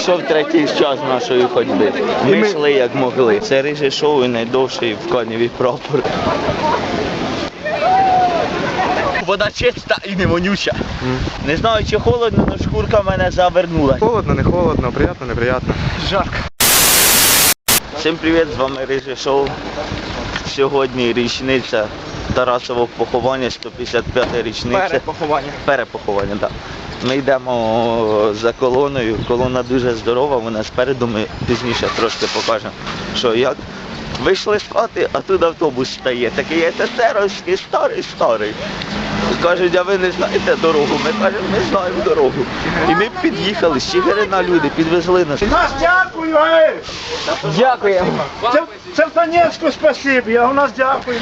Пішов третій час нашої ходьби. Ми йшли як могли. Це риже шоу і найдовший в Каніві прапор. Вода чиста і не вонюча. Не знаю, чи холодно, але шкурка мене завернула. Холодно, не холодно, приятно, неприятно. Жарко. Всім привіт, з вами Риже Шоу. Сьогодні річниця Тарасового поховання, 155 річниця. Перепоховання. Перепоховання, так. Ми йдемо за колоною. Колона дуже здорова, вона спереду, ми пізніше трошки покажемо, що як. Вийшли з хати, а тут автобус стає. Такий СССРовський, старий, старий. Кажуть, а ви не знаєте дорогу? Ми кажемо, ми знаємо дорогу. І ми під'їхали, з Чигирина люди, підвезли нас. Нас дякую, ей! Дякуємо. Це, це в Донецьку спасибі, а у нас дякую.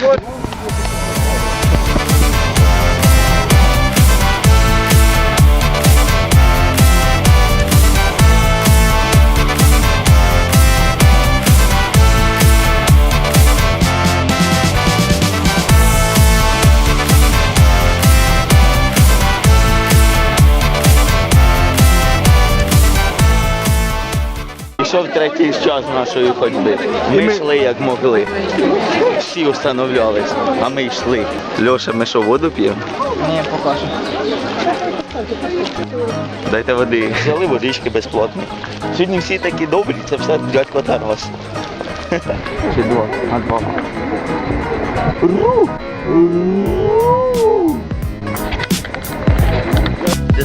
Третій час нашої ходьби. Ми йшли як могли. Всі встановлялись, а ми йшли. Льоша, ми що, воду п'ємо? Ні, покажу. Дайте води. Взяли водички безплатно. Сьогодні всі такі добрі, це все дядько Тарас. Чи два? А два.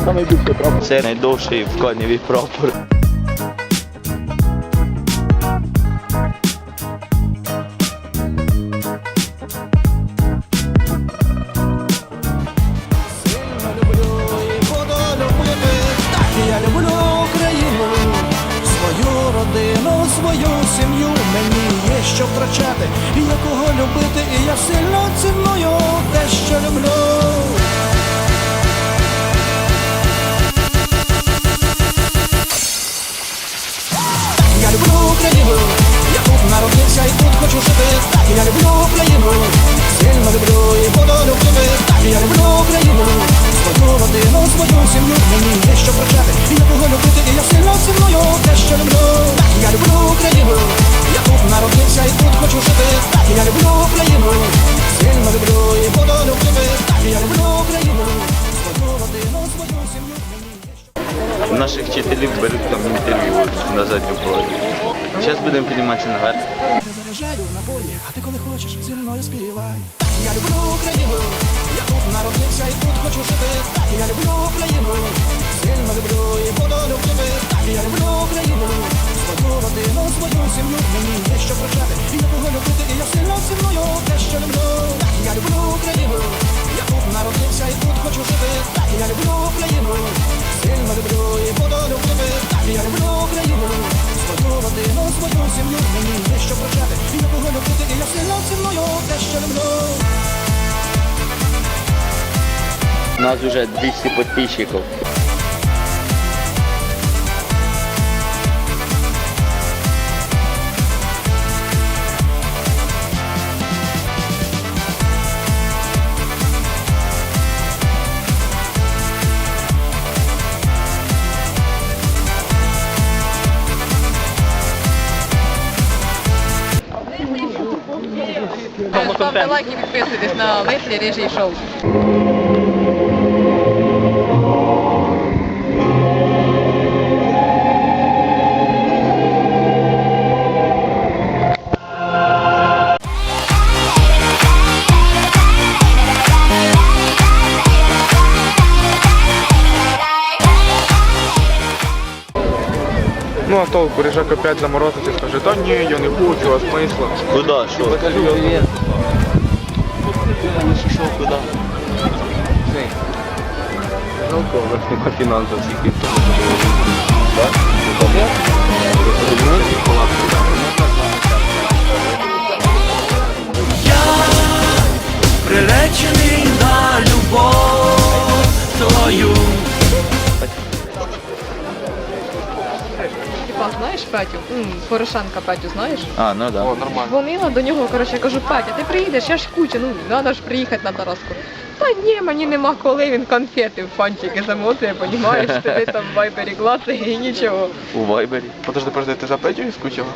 Прапор. Це найдовший в Каніві прапор. Є і є кого любити, і я сильно ціную те, що люблю. Я люблю Україну, я тут народився і тут хочу жити. Так я люблю Україну, сильно люблю і буду любити. Так я люблю Україну, свою родину, свою сім'ю. Мені є що прощати, і я кого любити, і я сильно ціную те, що люблю. Так я люблю Україну, я народився і тут хочу жити. Так я люблю Україну, сильно люблю і буду любити. Так я люблю Україну, свою родину, свою сім'ю. Наших вчителів беруть там інтерв'ю на задню половину. Зараз будемо підніматися наверх. Заряджаю набої, а ти коли хочеш, зі мною співай. Так я люблю Україну, я тут народився і тут хочу жити. Так я люблю Україну, що прощати, і я кого любити, і я сильно ціною те, що люблю. У нас вже 200 підписчиків. Ставте лайк і підписуйтесь на Леслі Рижий Шоу. Ну а толку, Рижак опять заморозиться і скаже, та ні, я не хочу, а смисла. Куда? Що? Покажи Жалко, у нас нема фінансів всіх Приречений на любов твою. Типа, знаєш Петю? М, Порошенка Петю, знаєш? А, ну да. Дзвонила до нього, коротше, я кажу, Петя, ти приїдеш, я ж куча, ну, треба ж приїхати на Тараску. Та ні, мені нема коли він конфети в панчики замотує, понімаєш, тобі там в вайбері клацає і нічого. У Вайбері. Подожди, подожди, ти за Петю скучила?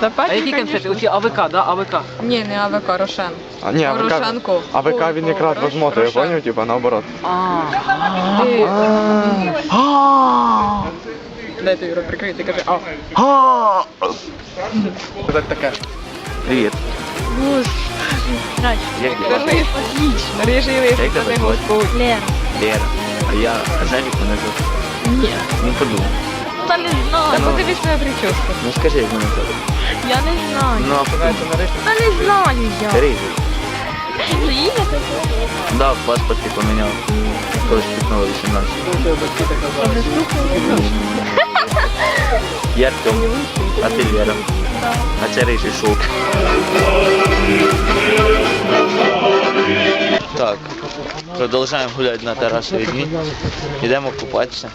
За А Петю, які конфети? конечно. Оці АВК, да, АВК. Ні, не АВК, Рошен. А, ні, АВК, Порошенко. АВК він якраз Рош- возмотує, Рошен. поняв? Типа наоборот. А. Ти... Дай тобі рот прикрити, кажи, а. Це таке. Привіт. Як діла? Кажи, отлично, режи лист, Як це тебе не звати? Господь. Лера. А я Женік мене звати. Ні. Не подумав. Та не Та знаю. подивись своя прическа. Ну скажи, як мене звати. Я не знаю. Ну, а подумай. Та не знаю я. Рижий. Ну, ім'я таке. Да, в паспорті поміняв. Коли стукнуло 18. Я Артем, а ти Лера. А це рижий шоу. Так, продовжуємо гуляти на Тарасові дні. Йдемо купатися.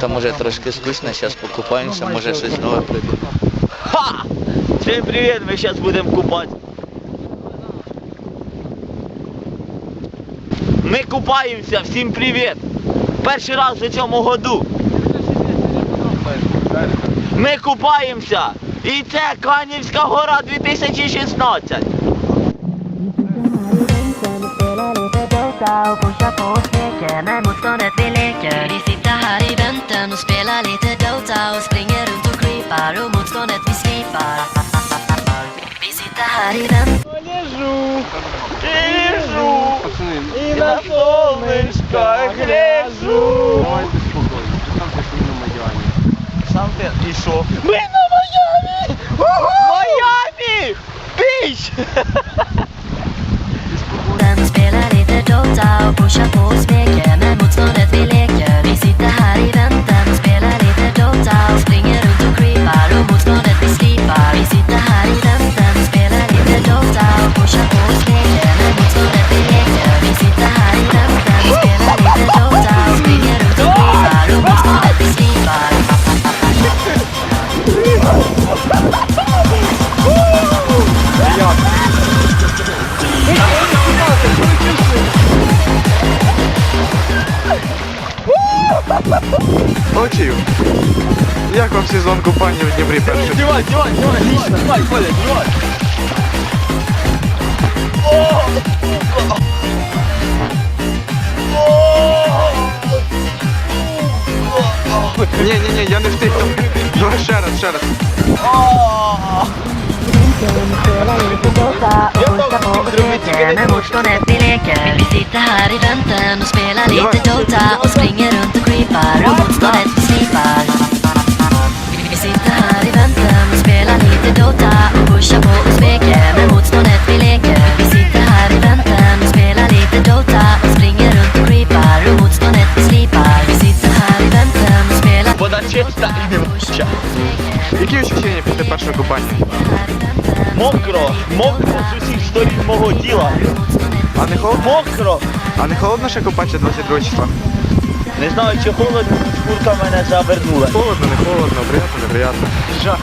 Там може трошки скучно, зараз покупаємося, може щось нове прийде. Ха! Всім привіт, ми зараз будемо купати. Ми купаємося, всім привіт! Перший раз у цьому году. Ми купаємося! І це Канівська гора 2016. Men motståndet vi leker Vi sitter här i väntan och spelar lite Dota och springer runt och creepar och motståndet vi slipar Vi sitter här i väntan Лежу і на сонечках лежу. Сам ти і що? Ми на Майамі! Майамі! Біч! och spelar lite Dota och pushar Олексію, як вам сезон купання в Дніпрі перший? Знімай, знімай, знімай, лично, знімай, Коля, знімай. Ні, ні, ні, я не встиг. Давай ще раз, ще раз. Men Які відчуття після першого купання? Мокро, з усіх сторін мого тіла. А не холодно? Мокро. А не холодно ще купатися 22 числа? Не знаю, чи холодно, шкурка мене завернула. Холодно, не холодно, приємно, неприємно. Жах.